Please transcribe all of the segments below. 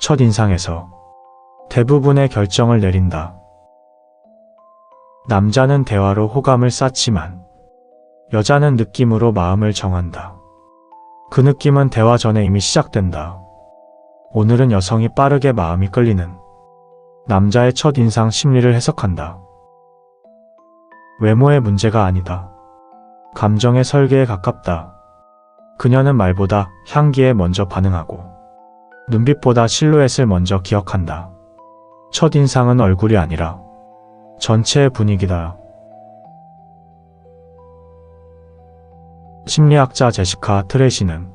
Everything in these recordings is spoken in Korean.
첫인상에서 대부분의 결정을 내린다. 남자는 대화로 호감을 쌓지만 여자는 느낌으로 마음을 정한다. 그 느낌은 대화 전에 이미 시작된다. 오늘은 여성이 빠르게 마음이 끌리는 남자의 첫인상 심리를 해석한다. 외모의 문제가 아니다. 감정의 설계에 가깝다. 그녀는 말보다 향기에 먼저 반응하고 눈빛보다 실루엣을 먼저 기억한다. 첫인상은 얼굴이 아니라 전체의 분위기다. 심리학자 제시카 트레시는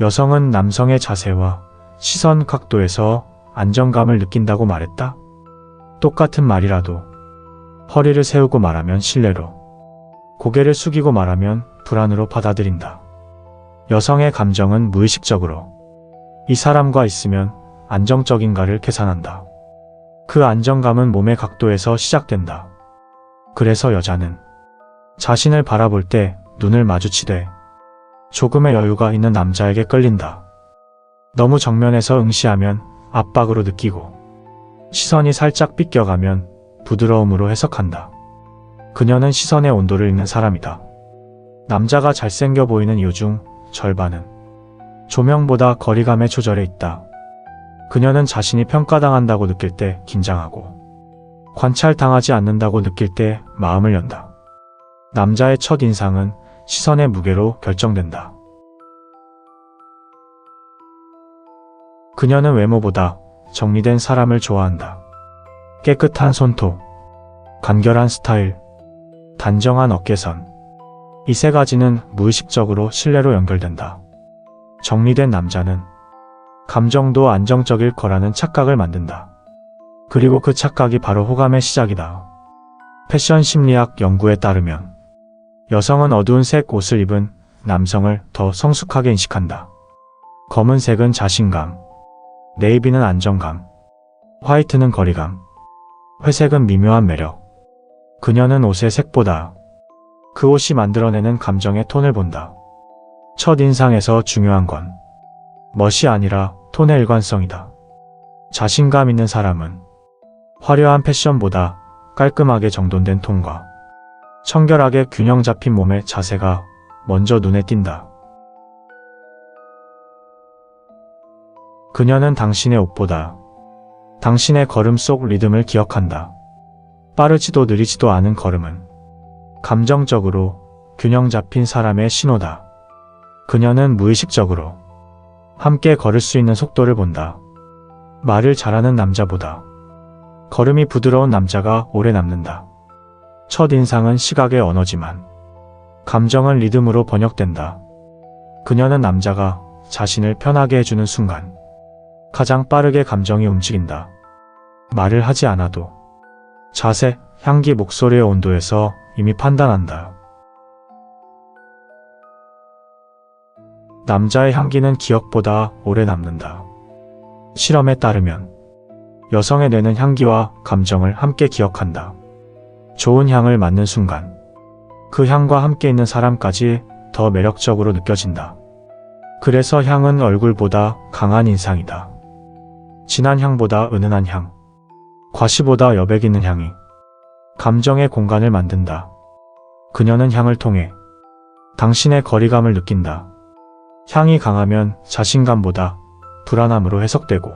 여성은 남성의 자세와 시선 각도에서 안정감을 느낀다고 말했다. 똑같은 말이라도 허리를 세우고 말하면 신뢰로, 고개를 숙이고 말하면 불안으로 받아들인다. 여성의 감정은 무의식적으로 이 사람과 있으면 안정적인가를 계산한다. 그 안정감은 몸의 각도에서 시작된다. 그래서 여자는 자신을 바라볼 때 눈을 마주치되 조금의 여유가 있는 남자에게 끌린다. 너무 정면에서 응시하면 압박으로 느끼고 시선이 살짝 삐껴가면 부드러움으로 해석한다. 그녀는 시선의 온도를 읽는 사람이다. 남자가 잘생겨 보이는 이유 중 절반은 조명보다 거리감에 조절해 있다. 그녀는 자신이 평가당한다고 느낄 때 긴장하고 관찰당하지 않는다고 느낄 때 마음을 연다. 남자의 첫 인상은 시선의 무게로 결정된다. 그녀는 외모보다 정리된 사람을 좋아한다. 깨끗한 손톱, 간결한 스타일, 단정한 어깨선. 이 세 가지는 무의식적으로 신뢰로 연결된다. 정리된 남자는 감정도 안정적일 거라는 착각을 만든다. 그리고 그 착각이 바로 호감의 시작이다. 패션 심리학 연구에 따르면 여성은 어두운 색 옷을 입은 남성을 더 성숙하게 인식한다. 검은색은 자신감, 네이비는 안정감, 화이트는 거리감, 회색은 미묘한 매력. 그녀는 옷의 색보다 그 옷이 만들어내는 감정의 톤을 본다. 첫 인상에서 중요한 건 멋이 아니라 톤의 일관성이다. 자신감 있는 사람은 화려한 패션보다 깔끔하게 정돈된 톤과 청결하게 균형 잡힌 몸의 자세가 먼저 눈에 띈다. 그녀는 당신의 옷보다 당신의 걸음 속 리듬을 기억한다. 빠르지도 느리지도 않은 걸음은 감정적으로 균형 잡힌 사람의 신호다. 그녀는 무의식적으로 함께 걸을 수 있는 속도를 본다. 말을 잘하는 남자보다 걸음이 부드러운 남자가 오래 남는다. 첫 인상은 시각의 언어지만 감정은 리듬으로 번역된다. 그녀는 남자가 자신을 편하게 해주는 순간 가장 빠르게 감정이 움직인다. 말을 하지 않아도 자세, 향기, 목소리의 온도에서 이미 판단한다. 남자의 향기는 기억보다 오래 남는다. 실험에 따르면 여성의 뇌는 향기와 감정을 함께 기억한다. 좋은 향을 맡는 순간 그 향과 함께 있는 사람까지 더 매력적으로 느껴진다. 그래서 향은 얼굴보다 강한 인상이다. 진한 향보다 은은한 향, 과시보다 여백 있는 향이 감정의 공간을 만든다. 그녀는 향을 통해 당신의 거리감을 느낀다. 향이 강하면 자신감보다 불안함으로 해석되고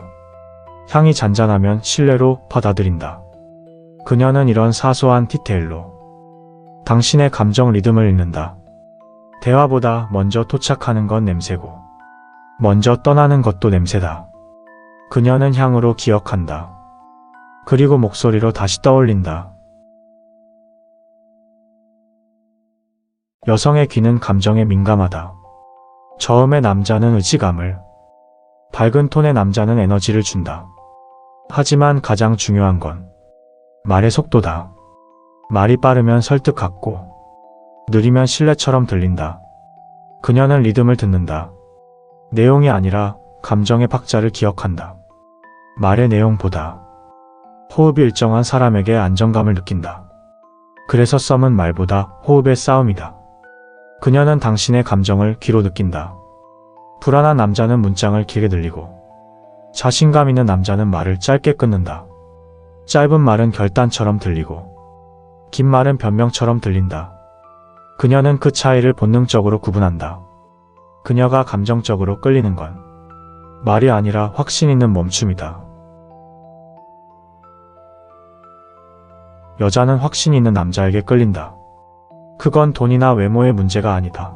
향이 잔잔하면 신뢰로 받아들인다. 그녀는 이런 사소한 디테일로 당신의 감정 리듬을 읽는다. 대화보다 먼저 도착하는 건 냄새고 먼저 떠나는 것도 냄새다. 그녀는 향으로 기억한다. 그리고 목소리로 다시 떠올린다. 여성의 귀는 감정에 민감하다. 저음의 남자는 의지감을, 밝은 톤의 남자는 에너지를 준다. 하지만 가장 중요한 건 말의 속도다. 말이 빠르면 설득 같고, 느리면 신뢰처럼 들린다. 그녀는 리듬을 듣는다. 내용이 아니라 감정의 박자를 기억한다. 말의 내용보다 호흡이 일정한 사람에게 안정감을 느낀다. 그래서 썸은 말보다 호흡의 싸움이다. 그녀는 당신의 감정을 귀로 느낀다. 불안한 남자는 문장을 길게 늘리고 자신감 있는 남자는 말을 짧게 끊는다. 짧은 말은 결단처럼 들리고, 긴 말은 변명처럼 들린다. 그녀는 그 차이를 본능적으로 구분한다. 그녀가 감정적으로 끌리는 건 말이 아니라 확신 있는 멈춤이다. 여자는 확신 있는 남자에게 끌린다. 그건 돈이나 외모의 문제가 아니다.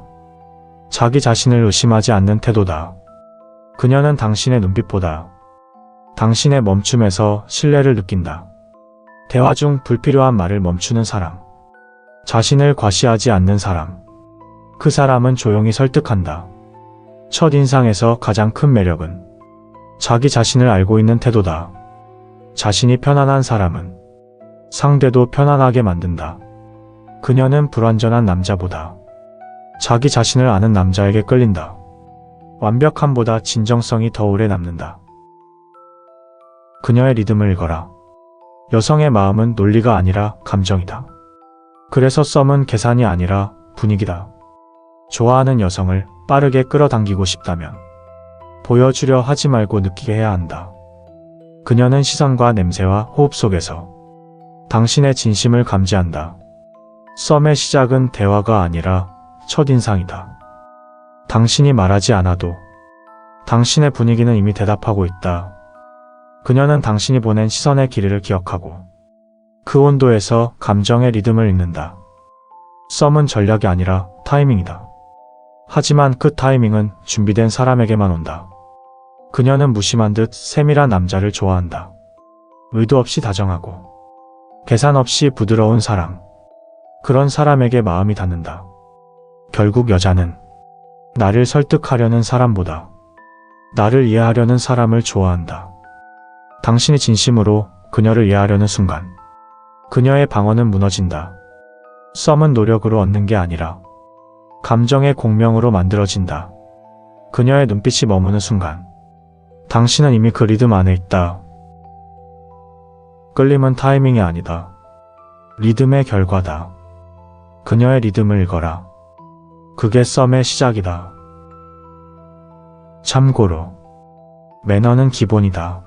자기 자신을 의심하지 않는 태도다. 그녀는 당신의 눈빛보다 당신의 멈춤에서 신뢰를 느낀다. 대화 중 불필요한 말을 멈추는 사람. 자신을 과시하지 않는 사람. 그 사람은 조용히 설득한다. 첫 인상에서 가장 큰 매력은 자기 자신을 알고 있는 태도다. 자신이 편안한 사람은 상대도 편안하게 만든다. 그녀는 불완전한 남자보다 자기 자신을 아는 남자에게 끌린다. 완벽함보다 진정성이 더 오래 남는다. 그녀의 리듬을 읽어라. 여성의 마음은 논리가 아니라 감정이다. 그래서 썸은 계산이 아니라 분위기다. 좋아하는 여성을 빠르게 끌어당기고 싶다면 보여주려 하지 말고 느끼게 해야 한다. 그녀는 시선과 냄새와 호흡 속에서 당신의 진심을 감지한다. 썸의 시작은 대화가 아니라 첫인상이다. 당신이 말하지 않아도 당신의 분위기는 이미 대답하고 있다. 그녀는 당신이 보낸 시선의 길이를 기억하고 그 온도에서 감정의 리듬을 읽는다. 썸은 전략이 아니라 타이밍이다. 하지만 그 타이밍은 준비된 사람에게만 온다. 그녀는 무심한 듯 세밀한 남자를 좋아한다. 의도 없이 다정하고 계산 없이 부드러운 사랑. 그런 사람에게 마음이 닿는다. 결국 여자는 나를 설득하려는 사람보다 나를 이해하려는 사람을 좋아한다. 당신이 진심으로 그녀를 이해하려는 순간 그녀의 방어는 무너진다. 썸은 노력으로 얻는 게 아니라 감정의 공명으로 만들어진다. 그녀의 눈빛이 머무는 순간 당신은 이미 그 리듬 안에 있다. 끌림은 타이밍이 아니다. 리듬의 결과다. 그녀의 리듬을 읽어라. 그게 썸의 시작이다. 참고로, 매너는 기본이다.